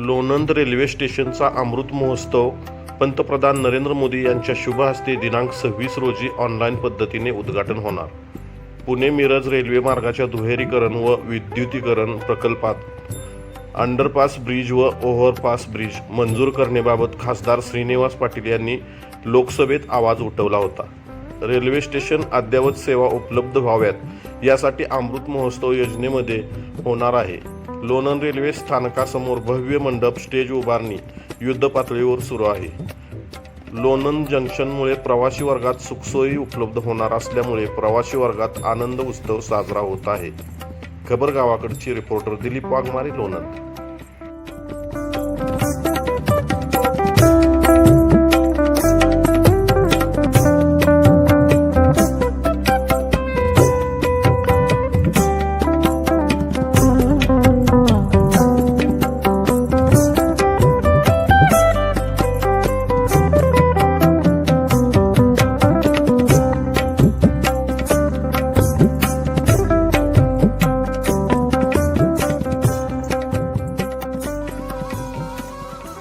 Lonand railway स्टेशनचा अमृत महोत्सव पंतप्रधान नरेंद्र मोदी यांच्या शुभ हस्ते दिनांक सव्वीस रोजी ऑनलाईन पद्धतीने उद्घाटन होणार. पुणे मिरज रेल्वे मार्गाच्या दुहेरीकरण व विद्युतीकरण प्रकल्पात अंडरपास ब्रिज व ओव्हरपास ब्रिज मंजूर करण्याबाबत खासदार श्रीनिवास पाटील यांनी लोकसभेत आवाज उठवला होता. रेल्वे स्टेशन अद्ययावत सेवा उपलब्ध व्हाव्यात यासाठी अमृत महोत्सव योजनेमध्ये होणार आहे. लोणंद रेल्वे स्थानकासमोर भव्य मंडप स्टेज उभारणी युद्ध पातळीवर सुरू आहे. लोणंद जंक्शनमुळे प्रवासी वर्गात सुखसोयी उपलब्ध होणार असल्यामुळे प्रवासी वर्गात आनंद उत्सव साजरा होत आहे. खबर गावाकडची रिपोर्टर दिलीप वाघमारे लोणंद.